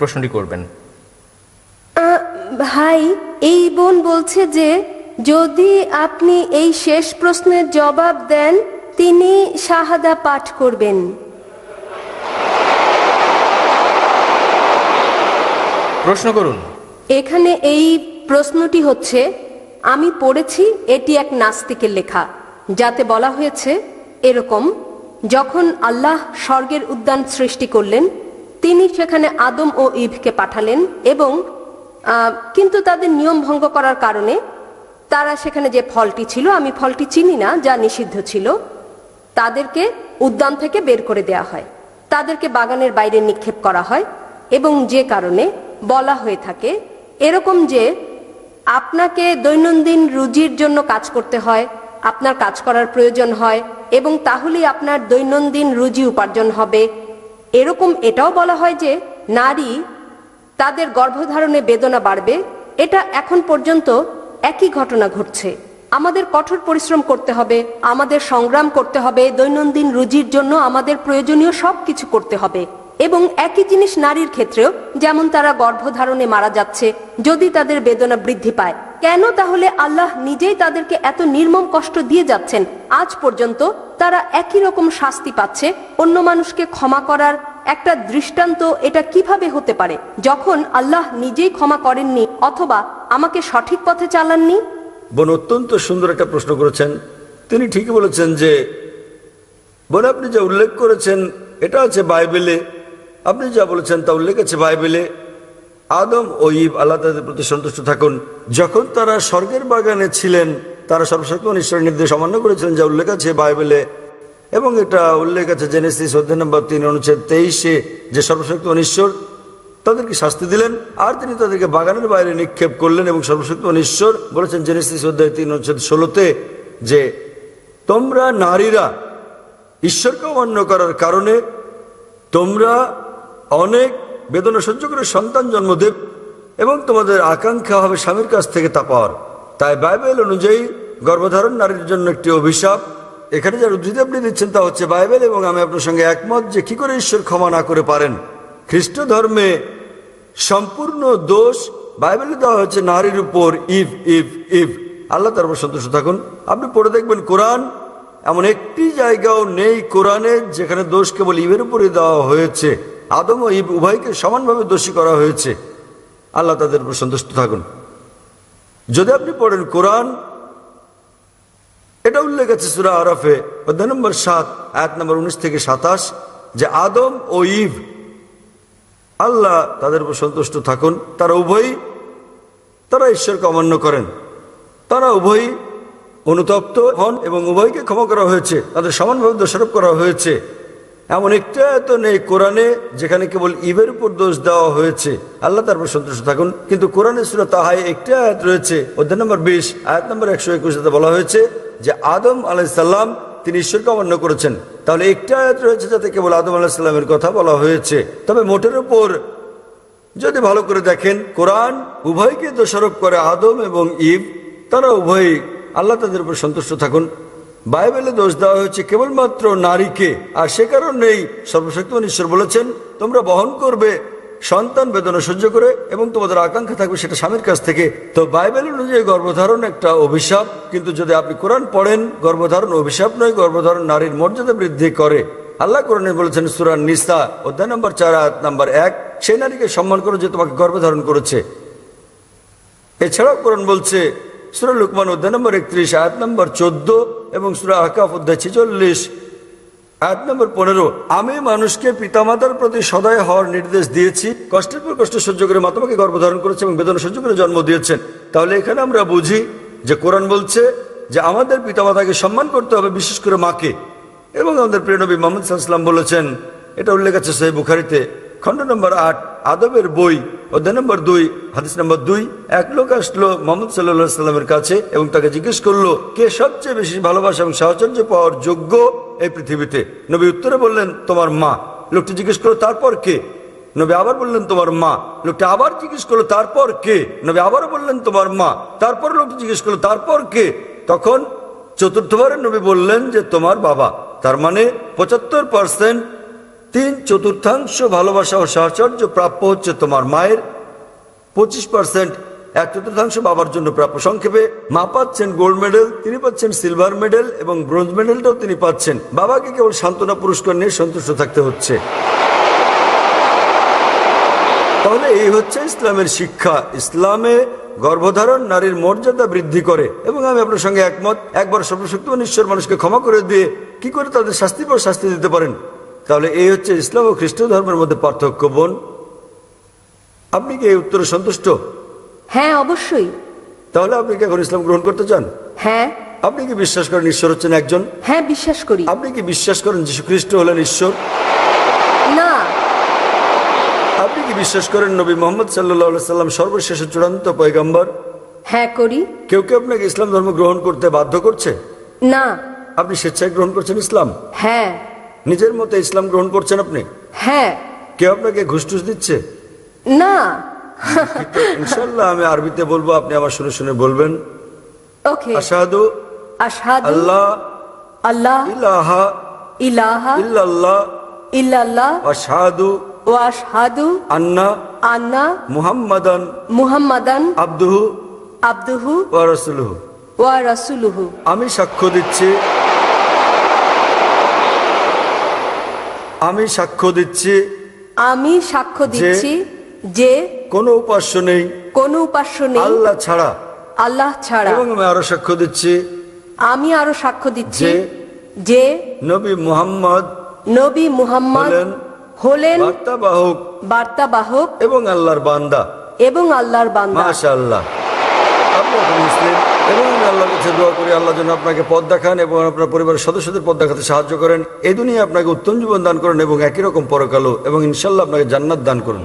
প্রশ্নটি করবেন। ভাই এই বোন বলছে যে যদি আপনি এই শেষ প্রশ্নের জবাব দেন তিনি শাহাদা পাঠ করবেন। প্রশ্ন করুন। এখানে এই প্রশ্নটি হচ্ছে আমি পড়েছি এটি এক নাস্তিকের লেখা যাতে বলা হয়েছে এরকম যখন আল্লাহ স্বর্গের উদ্যান সৃষ্টি করলেন তিনি সেখানে আদম ও ইভকে পাঠালেন এবং কিন্তু তাদের নিয়ম ভঙ্গ করার কারণে তারা সেখানে যে ফলটি ছিল, আমি ফলটি চিনি না, যা নিষিদ্ধ ছিল, তাদেরকে উদ্যান থেকে বের করে দেয়া হয়। তাদেরকে বাগানের বাইরে নিক্ষেপ করা হয় এবং যে কারণে বলা হয়ে থাকে, এরকম যে আপনাকে দৈনন্দিন রুজির জন্য কাজ করতে হয়, আপনার কাজ করার প্রয়োজন হয় এবং তাহলেই আপনার দৈনন্দিন রুজি উপার্জন হবে এরকম এটাও বলা হয় যে নারী তাদের গর্ভধারণে বেদনা বাড়বে। এটা এখন পর্যন্ত একই ঘটনা ঘটছে। আমাদের কঠোর পরিশ্রম করতে হবে, আমাদের সংগ্রাম করতে হবে, দৈনন্দিন রুজির জন্য আমাদের প্রয়োজনীয় সব কিছু করতে হবে। এবং একই জিনিস নারীর ক্ষেত্রেও, যেমন তারা গর্ভধারণে মারা যাচ্ছে, যদি তাদের বেদনা বৃদ্ধি পায়। কেন তাহলে আল্লাহ নিজেই তাদেরকে এত নির্মম কষ্ট দিয়ে যাচ্ছেন? আজ পর্যন্ত তারা একই রকম শাস্তি পাচ্ছে, অন্য মানুষকে ক্ষমা করার একটা দৃষ্টান্ত এটা কীভাবে হতে পারে? যখন আল্লাহ নিজেই ক্ষমা করেননি অথবা আমাকে সঠিক পথে চালাননি? বোন, অত্যন্ত সুন্দর একটা প্রশ্ন করেছেন। তিনি ঠিকই বলেছেন যে, বোন, আপনি যা উল্লেখ করেছেন, এটা আছে বাইবেলে। আপনি যা বলেছেন তা উল্লেখ আছে বাইবেলে। আদম ও ইব, আল্লাহ তাদের প্রতি সন্তুষ্ট থাকুন। যখন তারা স্বর্গের বাগানে ছিলেন তারা সর্বশক্তিমান ঈশ্বরের নির্দেশ অমান্য করেছিলেন, যা উল্লেখ আছে বাইবেলে। এবং এটা উল্লেখ আছে জেনেসিস অধ্যায় নম্বর তিন, অনুচ্ছেদ তেইশে, যে সর্বশক্তিমান ঈশ্বর তাদেরকে শাস্তি দিলেন, আর তিনি তাদেরকে বাগানের বাইরে নিক্ষেপ করলেন এবং সর্বশক্তিমান ঈশ্বর বলেছেন জেনেসিস অধ্যায় তিন, অনুচ্ছেদ ষোলোতে, যে তোমরা নারীরা ঈশ্বরকে অমান্য করার কারণে তোমরা অনেক বেদনা সহ্য করে সন্তান জন্ম দেব এবং তোমাদের আকাঙ্ক্ষা হবে স্বামীর কাছ থেকে তা পাওয়ার। তাই বাইবেল অনুযায়ী গর্ভধারণ নারীর জন্য একটি অভিশাপ। এখানে যার উদ্ধৃতি আপনি দিচ্ছেন তা হচ্ছে বাইবেল এবং আমি আপনার সঙ্গে একমত যে কি করে ঈশ্বর ক্ষমা না করে পারেন। খ্রিস্ট ধর্মে সম্পূর্ণ দোষ বাইবেলে দেওয়া হচ্ছে নারীর উপর ইভ ইভ ইভ আল্লাহ তার উপর সন্তুষ্ট থাকুন। আপনি পড়ে দেখবেন কোরআন এমন একটি জায়গাও নেই কোরআনে যেখানে দোষ কেবল ইভের উপরে দেওয়া হয়েছে। আদম ও ইব উভয়কে সমানভাবে দোষী করা হয়েছে। আল্লাহ তাদের উপর সন্তুষ্ট থাকুন। যদি আপনি পড়েন কোরআন, এটা উল্লেখ আছে সুরা আরফে, অধ্যায় নম্বর সাত এক নম্বর উনিশ থেকে সাতাশ, যে আদম ও ইভ, আল্লাহ তাদের উপর সন্তুষ্ট থাকুন, তারা উভয়ই, তারা ঈশ্বরকে অমান্য করেন। তারা উভয়ই অনুতপ্ত হন এবং উভয়কে ক্ষমা করা হয়েছে, তাদের সমানভাবে দোষারোপ করা হয়েছে। এমন একটা তো নেই কোরআনে, যেখানে কেবল ইবের উপর দোষ দেওয়া হয়েছে। আল্লাহ তার উপর সন্তুষ্ট থাকুন। কিন্তু কোরআনে সুরা তাহাই একটি আয়াত রয়েছে, অধ্যায় নম্বর বিশ, আয়াত নম্বর একশো একুশ বলা হয়েছে যে আদম আলাইসাল্লাম তিনি ঈশ্বরকে অমান্য করেছেন। তাহলে একটা আয়াত রয়েছে যাতে কেবল আদম আলাহিসাল্লামের কথা বলা হয়েছে। তবে মোটের উপর যদি ভালো করে দেখেন, কোরআন উভয়কে দোষারোপ করে আদম এবং ইব, তারা উভয়ই আল্লাহ তাদের উপর সন্তুষ্ট থাকুন। বাইবেলে দোষ দেওয়া হয়েছে কেবলমাত্র নারীকে, আর সে কারণেই সর্বশক্তিমান ঈশ্বর বলেছেন, তোমরা বহন করবে সন্তান বেদনা সহ্য করে এবং তোমাদের আকাঙ্ক্ষা থাকবে সেটা স্বামীর কাছ থেকে। তো বাইবেল অনুযায়ী গর্ভধারণ একটা অভিশাপ, কিন্তু যদি আপনি কোরআন পড়েন, গর্ভধারণ অভিশাপ নয়, গর্ভধারণ নারীর মর্যাদা বৃদ্ধি করে। আল্লাহ কোরআনে বলেছেন সুরান নিসা, অধ্যায় নম্বর চার, আয়াত নম্বর এক, সেই নারীকে সম্মান করো যে তোমাকে গর্ভধারণ করেছে। এছাড়াও কোরআন বলছে সুরা লুকমান অধ্যায় নম্বর একত্রিশ, আয়াত নম্বর চোদ্দ এবং সুরা আকাফ অধ্যায় ছেচল্লিশ। আয়াত নম্বর পনেরো, আমি মানুষকে পিতামাতার প্রতি সদয় হওয়ার নির্দেশ দিয়েছি, কষ্টের পর কষ্ট সহ্য করে মা তোমাকে গর্ভধারণ করেছে এবং বেদনা সহ্য করে জন্ম দিয়েছেন। তাহলে এখানে আমরা বুঝি যে কোরআন বলছে যে আমাদের পিতামাতাকে সম্মান করতে হবে বিশেষ করে মাকে। এবং আমাদের প্রিয়নবী মোহাম্মদ সাল্লাম বলেছেন, এটা উল্লেখ আছে সেই বুখারিতে। খণ্ড নম্বর আট, আদবের বই, অধ্যায় নম্বর দুই, হাদিস নম্বর দুই। এক লোক আসলো মোহাম্মদ সাল্লাহ সাল্লামের কাছে এবং তাকে জিজ্ঞেস করল, কে সবচেয়ে বেশি ভালোবাসা এবং সাহচর্য পাওয়ার যোগ্য এই পৃথিবীতে? নবী উত্তরে বললেন, তোমার মা। লোকটি জিজ্ঞেস করল, তারপর কে? নবী আবার বললেন, তোমার মা। লোকটি আবার জিজ্ঞেস করল, তারপর কে? নবী আবারও বললেন, তোমার মা। তারপর লোকটি জিজ্ঞেস করল, তারপর কে? তখন চতুর্থবারের নবী বললেন যে, তোমার বাবা। তার মানে পঁচাত্তর পার্সেন্ট তিন চতুর্থাংশ ভালোবাসা ও সাহচর্য প্রাপ্য হচ্ছে তোমার মায়ের। পঁচিশ পার্সেন্ট এক চতুর্থাংশ বাবার জন্য প্রাপ্য সংক্ষেপে, মা পাচ্ছেন গোল্ড মেডেল, তিনি পাচ্ছেন সিলভার মেডেল এবং ব্রোঞ্জ মেডেলটাও তিনি পাচ্ছেন। বাবাকে কেবল সান্ত্বনা পুরস্কার নিয়ে সন্তুষ্ট থাকতে হচ্ছে। তাহলে এই হচ্ছে ইসলামের শিক্ষা। ইসলামে গর্ভধারণ নারীর মর্যাদা বৃদ্ধি করে এবং আমি আপনার সঙ্গে একমত, একবার সর্বশক্তিমান ঈশ্বর মানুষকে ক্ষমা করে দিয়ে কি করে তাদের শাস্তি পর শাস্তি দিতে পারেন? তাহলে এই হচ্ছে ইসলাম ও খ্রিস্ট ধর্মের মধ্যে পার্থক্য বোন। আপনি কি এই উত্তরে সন্তুষ্ট? হ্যাঁ অবশ্যই। তাহলে আপনি কি এখন ইসলাম গ্রহণ করতে চান? হ্যাঁ। আপনি কি বিশ্বাস করেন ঈশ্বর হচ্ছেন একজন? হ্যাঁ বিশ্বাস করি। আপনি কি বিশ্বাস করেন যীশু খ্রিস্ট হলেন ঈশ্বর? না। আপনি কি বিশ্বাস করেন নবী মোহাম্মদ সাল্লাহ সাল্লাম সর্বশেষ চূড়ান্ত পয়গাম্বর? হ্যাঁ করি। কেউ কেউ আপনাকে ইসলাম ধর্ম গ্রহণ করতে বাধ্য করছে? না। আপনি স্বেচ্ছায় গ্রহণ করছেন ইসলাম? হ্যাঁ। নিজের মতে ইসলাম গ্রহণ করছেন আপনি? হ্যাঁ। কেউ আপনাকে ঘুষটুস দিচ্ছে? না। ইনশাল্লাহ আমি আরবিতে বলব আপনি আমার শুনে শুনে বলবেন। ওকে। আশাহাদু আশহাদু আল্লাহ আল্লাহ ইলাহা ইলাহা ইল্লাল্লাহ ইল্লাল্লাহ আশহাদু ওয়া আশহাদু আন্না আন্না মুহাম্মাদান মুহাম্মাদান আব্দুহু আব্দুহু ওয়া রাসূলুহু। ওয়া রাসূলুহু। আমি সাক্ষ্য দিচ্ছি আমি সাক্ষ্য দিচ্ছি আমি সাক্ষ্য দিচ্ছি যে কোনো উপাস্য নেই। কোনো উপাস্য নেই। আল্লাহ ছাড়া। আল্লাহ ছাড়া। এবং আমি আরও সাক্ষ্য দিচ্ছি আমি আরও সাক্ষ্য দিচ্ছি যে নবী মুহাম্মদ নবী মুহাম্মদ হলেন বার্তাবাহক বার্তাবাহক এবং আল্লাহর বান্দা। এবং আল্লাহর বান্দা। মাশা আল্লাহ আপনি এখন মুসলিম এবং আমি আল্লাহর কাছে দোয়া করি, আল্লাহ যেন আপনাকে পদ দেখান এবং আপনার পরিবারের সদস্যদের পথ দেখাতে সাহায্য করেন। এই দুনিয়া আপনাকে উত্তম জীবন দান করেন এবং একই রকম পরকালো এবং ইনশাল্লাহ আপনাকে জান্নাত দান করুন।